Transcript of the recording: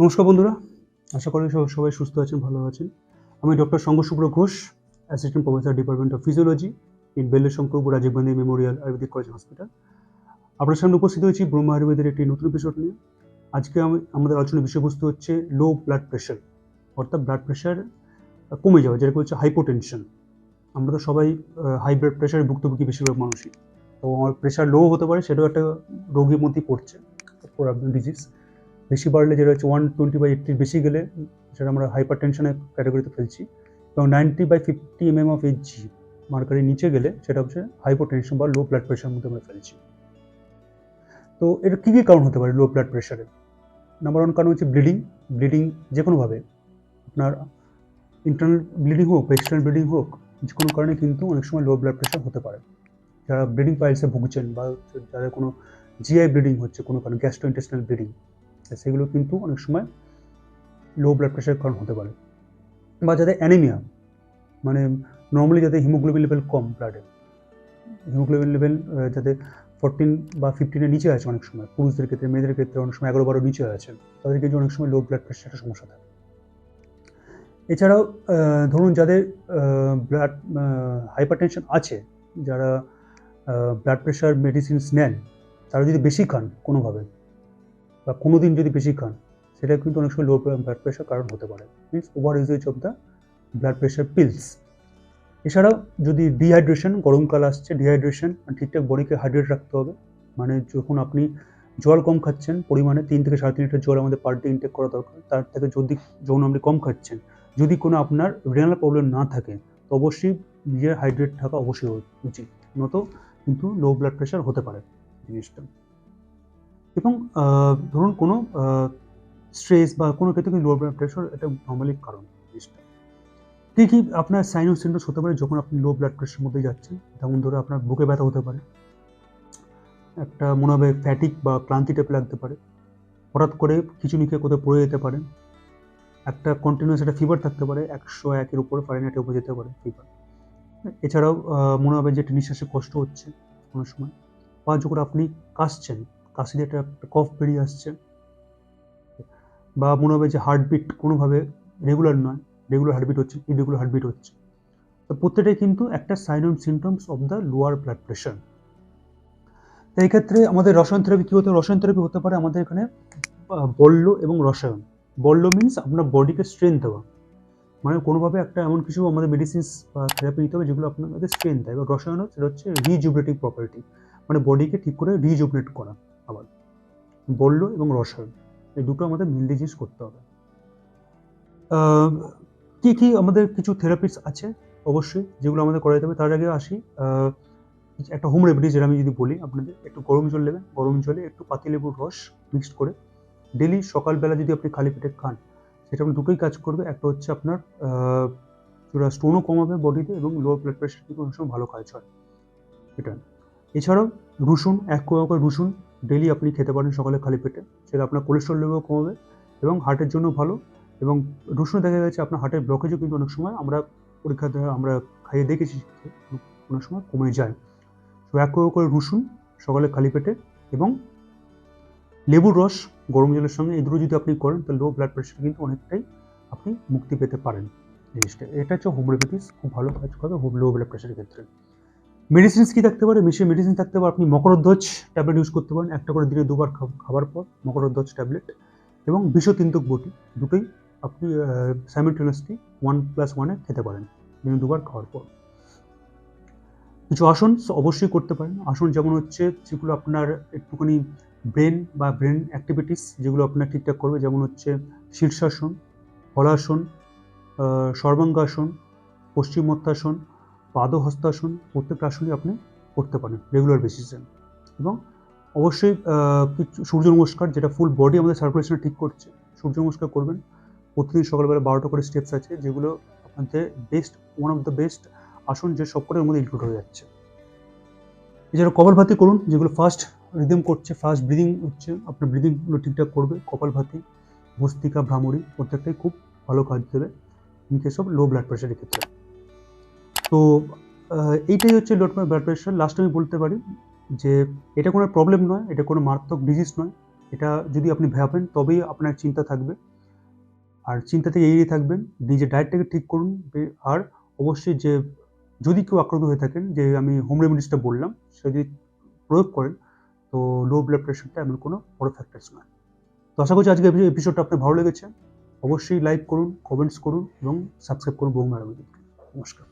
নমস্কার বন্ধুরা, আশা করি সব- সবাই সুস্থ আছেন, ভালো আছেন। আমি doctor Shubhra Ghosh assistant professor department of physiology in Belle Shankar Rajiv Gandhi memorial ayurvedic college hospital আপনার সামনে উপস্থিত হয়েছি ব্রহ্মা আয়ুর্বেদের একটি নতুন এপিসোড নিয়ে। আজকে আমি আমাদের আলোচনার বিষয়বস্তু হচ্ছে লো ব্লাড প্রেশার অর্থাৎ ব্লাড প্রেশার কমে যাওয়া যেটা হচ্ছে হাইপোটেনশন আমরা তো সবাই হাই ব্লাড প্রেশারে ভুক্তভোগী বেশিরভাগ মানুষই। তো আমার প্রেশার লো হতে পারে, সেটাও একটা রোগীর মধ্যেই পড়ছে ডিজিজ বেশি বাড়লে যেটা হচ্ছে ওয়ান টোয়েন্টি বাই এইটটির বেশি গেলে সেটা আমরা হাইপার টেনশনের ক্যাটাগরিতে ফেলছি। এবং ninety by fifty M M of H G মার্কারের নিচে গেলে সেটা হচ্ছে হাইপো টেনশন বা লো ব্লাড প্রেশারের মধ্যে আমরা ফেলছি। তো এর কী কী কারণ হতে পারে লো ব্লাড প্রেশারের নাম্বার ওয়ান কারণ হচ্ছে ব্লিডিং ব্লিডিং যে কোনোভাবে আপনার ইন্টারনাল ব্লিডিং হোক বা এক্সটার্নাল ব্লিডিং হোক যে কোনো কারণে কিন্তু অনেক সময় লো ব্লাড প্রেশার হতে পারে। যারা ব্লিডিং পাইলসে ভুগছেন বা যাদের কোনো জিআই ব্লিডিং হচ্ছে, কোনো কারণে গ্যাস্ট্রো ইন্টেস্টাইনাল ব্লিডিং সেগুলো কিন্তু অনেক সময় লো ব্লাড প্রেশারের কারণ হতে পারে। বা যাদের অ্যানিমিয়া মানে নর্মালি যাদের হিমোগ্লোবিন লেভেল কম ব্লাডে হিমোগ্লোবিন লেভেল যাদের ফোরটিন বা ফিফটিনের নিচে আছে অনেক সময়, পুরুষদের ক্ষেত্রে, মেয়েদের ক্ষেত্রে অনেক সময় এগারো বারো নিচে আছে তাদের কিন্তু অনেক সময় লো ব্লাড প্রেশারের সমস্যা থাকে। এছাড়াও ধরুন যাদের ব্লাড হাইপারটেনশন আছে, যারা ব্লাড প্রেশার মেডিসিনস নেন, তারা যদি বেশি খান কোনোভাবে বা কোনো দিন যদি বেশি খান, সেটা কিন্তু অনেক সময় লো ব্লাড প্রেশার কারণ হতে পারে। Means over usage of the blood pressure pills এছাড়াও যদি ডিহাইড্রেশন গরমকাল আসছে ডিহাইড্রেশন ঠিকঠাক বডিকে হাইড্রেট রাখতে হবে। মানে যখন আপনি জল কম খাচ্ছেন, পরিমাণে তিন থেকে সাড়ে তিন লিটার জল আমাদের পার ডে ইনটেক করা দরকার, তার থেকে যদি যখন আপনি কম খাচ্ছেন, যদি কোনো আপনার রেনাল প্রবলেম না থাকে, তো অবশ্যই নিজের হাইড্রেট থাকা অবশ্যই উচিত। নত কিন্তু লো ব্লাড প্রেশার হতে পারে জিনিসটা। এবং ধরুন কোনো স্ট্রেস বা কোনো ক্ষেত্রে কিন্তু লো ব্লাড প্রেশার এটা নর্মালি কারণ জিনিসটা। কী কী আপনার সাইন সিমটমস হতে পারে যখন আপনি লো ব্লাড প্রেশারের মধ্যে যাচ্ছেন? যেমন ধরো আপনার বুকে ব্যথা হতে পারে, একটা মনে হবে ফ্যাটিক বা ক্লান্তি টাইপ লাগতে পারে, হঠাৎ করে খিচুনি খেয়ে কোথাও পড়ে যেতে পারেন একটা কন্টিনিউয়াস একটা ফিভার থাকতে পারে, একশো একের উপরে ফারেনহাইটের উপরে যেতে পারে ফিভার এছাড়াও মনে হবে যে নিঃশ্বাসে কষ্ট হচ্ছে কোনো সময়, বা যখন আপনি কাশছেন কাশি দিয়ে একটা কফ বেরিয়ে আসছে। বা মনে হবে যে হার্টবিট কোনোভাবে রেগুলার নয় রেগুলার হার্টবিট হচ্ছে ইরেগুলার হার্টবিট হচ্ছে। তো প্রত্যেকটাই কিন্তু একটা sign and symptoms of the lower blood pressure তো এই ক্ষেত্রে আমাদের রসায়ন থেরাপি কী হতে, রসায়ন থেরাপি হতে পারে আমাদের এখানে বল্য এবং রসায়ন। বল্য মিন্স আপনার বডিকে স্ট্রেংথ দেওয়া। মানে কোনোভাবে একটা এমন কিছু আমাদের মেডিসিনস বা থেরাপি নিতে হবে যেগুলো আপনাদের স্ট্রেংথ দেয়। এবার রসায়ন সেটা হচ্ছে রিজুবরেটিভ প্রপার্টি মানে বডিকে ঠিক করে রিজুবরেট করা। আবার। বলল এবং রসায়ন, এই দুটো আমাদের মেনলি জিনিস করতে হবে। কি কি আমাদের কিছু থেরাপিস আছে? অবশ্যই, যেগুলো আমাদের করা যেতে হবে। তার আগে আসি একটা হোম রেমেডি যেটা আমি যদি বলি, আপনাদের একটু গরম জল নেবেন। গরম জলে একটু পাতিলেবুর রস মিক্সড করে ডেলি সকালবেলা যদি আপনি খালি পেটে খান, সেটা আপনার দুটোই কাজ করবে। একটা হচ্ছে আপনার যেটা স্টোনও কমাবে বডিতে এবং লো ব্লাড প্রেশার কিন্তু অনেক সময় ভালো কাজ হয়। এটা। এছাড়াও রসুন, এক কোয়া রসুন ডেলি আপনি খেতে পারেন সকালে খালি পেটে, সেটা আপনার কোলেস্ট্রল লেভেল কমাবে এবং হার্টের জন্য ভালো এবং রসুন দেখা গেছে আপনার হার্টের ব্লকেজও কিন্তু অনেক সময় আমরা পরীক্ষা আমরা খাইয়ে দেখেছি অনেক সময় কমে যায়। তো এক করে রসুন সকালে খালি পেটে এবং লেবুর রস গরম জলের সঙ্গে এই দুটো যদি আপনি করেন, তাহলে লো ব্লাড প্রেশার কিন্তু অনেকটাই আপনি মুক্তি পেতে পারেন জিনিসটা। এটা হচ্ছে হোম রেমেডিস খুব ভালো কাজ করবে লো ব্লাড প্রেশারের ক্ষেত্রে। মেডিসিনস কি থাকতে পারে? মেশিন মেডিসিন থাকতে পারে। আপনি মকরধ্বজ ট্যাবলেট ইউজ করতে পারেন। একটা করে দিনে দুবার খাবার পর মকরধ্বজ ট্যাবলেট এবং বিষতিন্তক বটি। দুটোই আপনি সাইমেন্টেনিয়াসলি ওয়ান প্লাস ওয়ানে খেতে পারেন। দিনে দুবার খাওয়ার পর। কিছু আসন অবশ্যই করতে পারেন। আসন যেমন হচ্ছে, যেগুলো আপনার একটুখানি ব্রেন বা ব্রেন অ্যাক্টিভিটিস যেগুলো আপনার ঠিকঠাক করবে, যেমন হচ্ছে শীর্ষাসন, হলাসন সর্বাঙ্গাসন পশ্চিমোত্তাসন পাদহস্তাসন প্রত্যেকটা আসনই আপনি করতে পারেন রেগুলার বেসিসে এবং অবশ্যই কিছু সূর্য নমস্কার, যেটা ফুল বডি আমাদের সার্কুলেশন ঠিক করছে, সূর্য নমস্কার করবেন। প্রতিদিন সকালবেলা বারোটা করে স্টেপস আছে, যেগুলো আপনাদের best one of the best আসন যে সবকটার মধ্যে ইনক্লুড হয়ে যাচ্ছে। এছাড়া কপালভাতি করুন, যেগুলো ফার্স্ট রিদম করছে ফার্স্ট ব্রিদিং হচ্ছে, আপনার ব্রিদিংগুলো ঠিকঠাক করবে কপালভাতি ভস্তিকা ভ্রামরি, প্রত্যেকটাই খুব ভালো কাজ দেবে in case of low blood প্রেশারের ক্ষেত্রে। তো এইটাই হচ্ছে লো ব্লাড প্রেশার লাস্ট আমি বলতে পারি যে, এটা কোনো প্রবলেম নয়, এটা কোনো মারাত্মক ডিজিজ নয়। এটা যদি আপনি ভাবেন, তবেই আপনার চিন্তা থাকবে। আর চিন্তা থেকে এড়িয়ে থাকবেন, নিজের ডায়েটটাকে ঠিক করুন। আর অবশ্যই যে, যদি কেউ আক্রান্ত হয়ে থাকেন, যে আমি হোম রেমেডিসটা বললাম, সে যদি প্রয়োগ করেন, তো লো ব্লাড প্রেশারটা এমন কোনো বড় ফ্যাক্টরস নয়। তো আশা করছি আজকে এপিসোডটা আপনার ভালো লেগেছে। অবশ্যই লাইক করুন কমেন্টস করুন এবং সাবস্ক্রাইব করুন বৌমার নমস্কার।